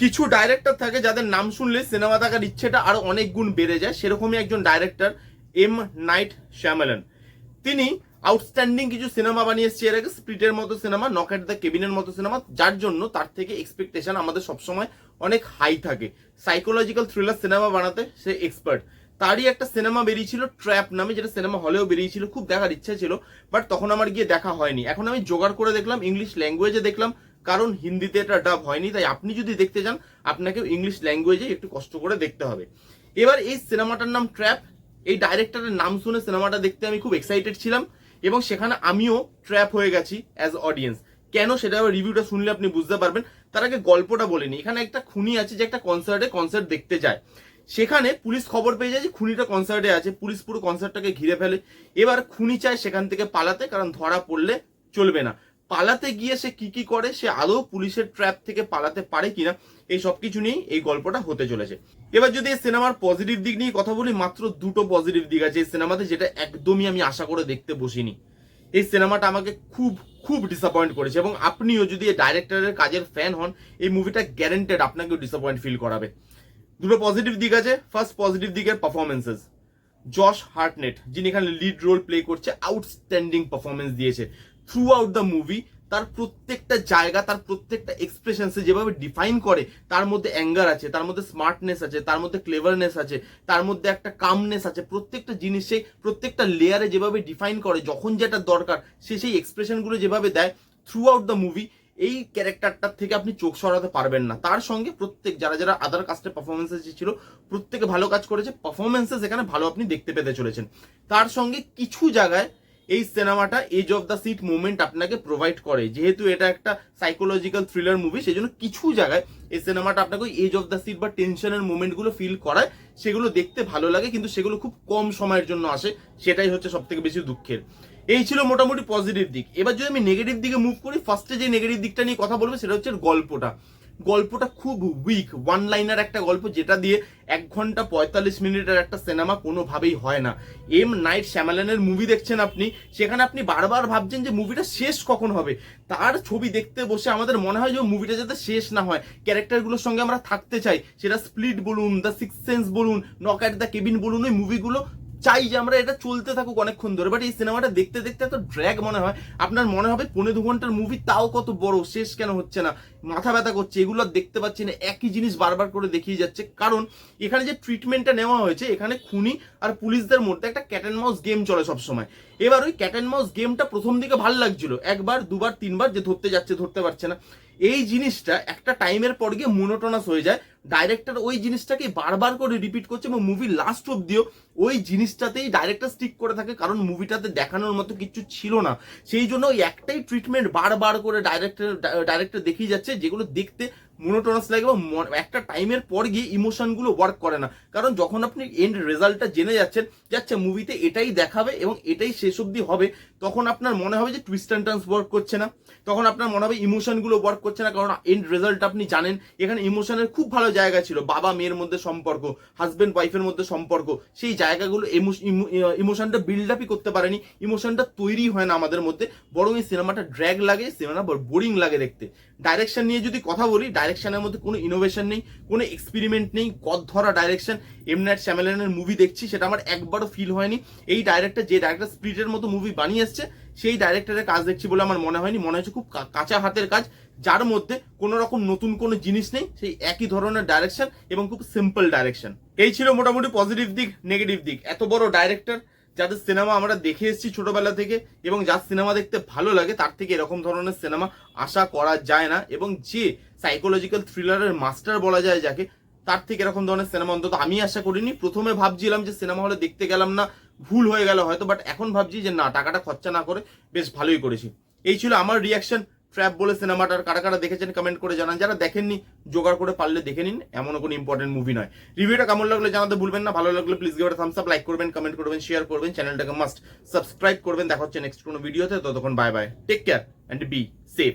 কিছু ডাইরেক্টর থাকে যাদের নাম শুনলে সিনেমা দেখার ইচ্ছেটা আরও অনেক গুণ বেড়ে যায়। সেরকমই একজন ডাইরেক্টর এম নাইট শ্যামেলন তিনি আউটস্ট্যান্ডিং কিছু সিনেমা বানিয়ে এসছে। এর আগে স্প্রিটের মতো সিনেমা নক দ্য কেবিনের মতো সিনেমা যার জন্য তার থেকে এক্সপেকটেশন আমাদের সবসময় অনেক হাই থাকে। সাইকোলজিক্যাল থ্রিলার সিনেমা বানাতে সে এক্সপার্ট তারই একটা সিনেমা বেরিয়েছিল ট্র্যাপ নামে, যেটা সিনেমা হলেও বেরিয়েছিল। খুব দেখার ইচ্ছা ছিল বাট তখন আমার গিয়ে দেখা হয়নি। এখন আমি জোগাড় করে দেখলাম ইংলিশ ল্যাঙ্গুয়েজে দেখলাম কারণ হিন্দিতে এটা ডাব হয়নি, তাই আপনি যদি দেখতে চান আপনাকে ইংলিশ ল্যাঙ্গুয়েজে একটু কষ্ট করে দেখতে হবে। এবার এই সিনেমাটার নাম ট্র্যাপ এই ডাইরেক্টরের নাম শুনে সিনেমাটা দেখতে আমি খুব এক্সাইটেড ছিলাম এবং সেখানে আমিও ট্র্যাপ হয়ে গেছি অ্যাজ অডিয়েন্স কেন সেটা রিভিউটা শুনলে আপনি বুঝতে পারবেন। তার আগে গল্পটা বলিনি এখানে একটা খুনি আছে যে একটা কনসার্টে কনসার্ট দেখতে যায়। সেখানে পুলিশ খবর পেয়ে যায় যে খুনিটা কনসার্টে আছে। পুলিশ পুরো কনসার্টটাকে ঘিরে ফেলে। এবার খুনি চায় সেখান থেকে পালাতে, কারণ ধরা পড়লে চলবে না। পালাতে গিয়ে সে কি কি করে? সে আদৌ পুলিশের ট্র্যাপ থেকে পালাতে পারে কিনা? এই সব কিছু নিয়েই এই গল্পটা হতে চলেছে। এবার যদি এই সিনেমার পজিটিভ দিক নিয়ে কথা বলি, মাত্র দুটো পজিটিভ দিক আছে এই সিনেমাতে যেটা একদমই আমি আশা করে দেখতে বসিনি। এই সিনেমাটা আমাকে খুব খুব ডিসঅ্যাপয়েন্ট করেছে এবং আপনিও যদি এই ডাইরেক্টরের কাজের ফ্যান হন, এই মুভিটা গ্যারেন্টেড আপনাকেও ডিসঅ্যাপয়েন্ট ফিল করাবে। দুটো পজিটিভ দিক আছে। ফার্স্ট পজিটিভ দিকের পারফরমেন্সেস জশ হার্টনেট যিনি এখানে লিড রোল প্লে করছে আউটস্ট্যান্ডিং পারফরমেন্স দিয়েছে। থ্রু আউট দ্য মুভি তার প্রত্যেকটা জায়গা, তার প্রত্যেকটা এক্সপ্রেশনসে যেভাবে ডিফাইন করে, তার মধ্যে অ্যাঙ্গার আছে, তার মধ্যে স্মার্টনেস আছে, তার মধ্যে ক্লেভারনেস আছে, তার মধ্যে একটা কামনেস আছে, প্রত্যেকটা জিনিসে, প্রত্যেকটা লেয়ারে যেভাবে ডিফাইন করে, যখন যেটা দরকার, সে সেই এক্সপ্রেশনগুলো যেভাবে দেয় থ্রু আউট দ্য মুভি এই ক্যারেক্টারটার থেকে আপনি চোখ সরাতে পারবেন না। তার সঙ্গে প্রত্যেক, যারা যারা আদার কাস্টের পারফরমেন্সেস ছিল প্রত্যেকে ভালো কাজ করেছে পারফরমেন্সেস এখানে ভালো আপনি দেখতে পেতে চলেছেন। তার সঙ্গে কিছু জায়গায় এই সিনেমাটা edge of the seat movement আপনাকে প্রোভাইড করে। যেহেতু এটা একটা সাইকোলজিক্যাল থ্রিলার মুভি সেই জন্য কিছু জায়গায় এই সিনেমাটা আপনাকে ওই এজ অফ দ্য সিট বা টেনশনের মুভমেন্টগুলো ফিল করায়। সেগুলো দেখতে ভালো লাগে, কিন্তু সেগুলো খুব কম সময়ের জন্য আসে। সেটাই হচ্ছে সব থেকে বেশি দুঃখের। এই ছিল মোটামুটি পজিটিভ দিক। এবার যদি আমি নেগেটিভ দিকে মুভ করি ফার্স্টে যে নেগেটিভ দিকটা নিয়ে কথা বলব, সেটা হচ্ছে গল্পটা। গল্পটা খুব উইক ওয়ান লাইনার একটা গল্প যেটা দিয়ে এক ঘণ্টা পঁয়তাল্লিশ মিনিটের একটা সিনেমা কোনোভাবেই হয় না। এম নাইট শ্যামালানের মুভি দেখছেন আপনি? সেখানে আপনি বারবার ভাবছেন যে মুভিটা শেষ কখন হবে? তার ছবি দেখতে বসে আমাদের মনে হয় যে মুভিটা যাতে শেষ না হয়। ক্যারেক্টারগুলোর সঙ্গে আমরা থাকতে চাই। সেটা স্প্লিট বলুন দ্য সিক্স সেন্স বলুন নক অ্যাট দ্য কেবিন বলুন, ওই মুভিগুলো চাই যে আমরা এটা চলতে থাকুক অনেকক্ষণ ধরে। বাট এই সিনেমাটা দেখতে দেখতে এত ড্র্যাগ মনে হয়, আপনার মনে হবে পনেরো দু ঘণ্টার মুভি তাও কত বড়, শেষ কেন হচ্ছে না, মাথা ব্যথা করছে, এগুলো দেখতে পাচ্ছি না, একই জিনিস বারবার করে দেখিয়ে যাচ্ছে। কারণ এখানে যে ট্রিটমেন্টটা নেওয়া হয়েছে, এখানে খুনি আর পুলিশদের মধ্যে একটা ক্যাট অ্যান্ড মাউস গেম চলে সবসময়। এবার ওই ক্যাট অ্যান্ড মাউস গেমটা প্রথম দিকে ভালো লাগছিল, একবার, দুবার, তিনবার যে ধরতে যাচ্ছে, ধরতে পারছে না। এই জিনিসটা একটা টাইমের পর গিয়ে মোনোটোনাস হয়ে যায় ডাইরেক্টর ওই জিনিসটাকে বারবার করে রিপিট করছে এবং মুভি লাস্ট অব্দিও ওই জিনিসটাতেই ডাইরেক্টর স্টিক করে থাকে কারণ মুভিটাতে দেখানোর মতো কিছু ছিল না। সেই জন্য ওই একটাই ট্রিটমেন্ট বারবার করে ডাইরেক্টর ডাইরেক্টর দেখিয়ে যাচ্ছে, যেগুলো দেখতে মোনোটোনাস লাগে বা একটা টাইমের পর গিয়ে ইমোশনগুলো ওয়ার্ক করে না। কারণ যখন আপনি এন্ড রেজাল্টটা জেনে যাচ্ছেন যাচ্ছে মুভিতে এটাই দেখাবে এবং এটাই শেষ অবধি হবে, তখন আপনার মনে হবে যে টুইস্ট অ্যান্ড টার্নস ওয়ার্ক করছে না। তখন আপনার মনে হবে ইমোশনগুলো ওয়ার্ক করছে না, কারণ এন্ড রেজাল্ট আপনি জানেন, এখানে ইমোশনের খুব ভালো জায়গা ছিল, বাবা মেয়ের মধ্যে সম্পর্ক হাজবেন্ড ওয়াইফের মধ্যে সম্পর্ক, সেই জায়গাগুলো ইমোশনটা বিল্ড আপই করতে পারেনি ইমোশনটা তৈরি হয় না আমাদের মধ্যে, বরং এই সিনেমাটা ড্র্যাগ লাগে সিনেমাটা বোরিং লাগে দেখতে। ডাইরেকশন নিয়ে যদি কথা বলি ডাইরেকশনের মধ্যে কোনো ইনোভেশন নেই, কোনো এক্সপেরিমেন্ট নেই কদ ধরা ডাইরেকশন এম নাইট শ্যামেলানের মুভি দেখছি, সেটা আমার একবারও ফিল হয়নি। এই ডাইরেক্টর যে ডাইরেক্টর স্প্রিটের মতো মুভি বানিয়ে এসছে, সেই ডাইরেক্টরের কাজ দেখছি বলে আমার মনে হয়নি। মনে হচ্ছে খুব কাঁচা হাতের কাজ, যার মধ্যে কোনো রকম নতুন কোনো জিনিস নেই, সেই একই ধরনের ডাইরেকশন এবং খুব সিম্পল ডাইরেকশন এই ছিল মোটামুটি পজিটিভ দিক নেগেটিভ দিক। এত বড় ডাইরেক্টর যাদের সিনেমা আমরা দেখে এসেছি ছোটবেলা থেকে এবং যার সিনেমা দেখতে ভালো লাগে, তার থেকে এরকম ধরনের সিনেমা আশা করা যায় না। এবং যে সাইকোলজিক্যাল থ্রিলারের মাস্টার বলা যায় যাকে, তার থেকে এরকম ধরনের সিনেমা অন্তত আমি আশা করিনি। প্রথমে ভাবছিলাম যে সিনেমা হলে দেখতে গেলাম না, ভুল হয়ে গেল হয়তো বাট এখন ভাবছি যে না, টাকাটা খরচা না করে বেশ ভালোই করেছি। এই ছিল আমার রিয়াকশন ট্র্যাপ বলে সিনেমাটার কারা কারা দেখেছেন কমেন্ট করে জানান। যারা দেখেননি, জোগাড় করে পারলে দেখে নিন, এমনও কোনো ইম্পর্টেন্ট মুভি নয়। রিভিউটা কেমন লাগলে জানাতে ভুলবেন না, ভালো লাগলে please give thumbs up like করবেন কমেন্ট করবেন শেয়ার করবেন চ্যানেলটাকে মাস্ট সাবস্ক্রাইব করবেন। দেখা হচ্ছে নেক্সট কোনো ভিডিওতে ততক্ষণ bye bye take care and be safe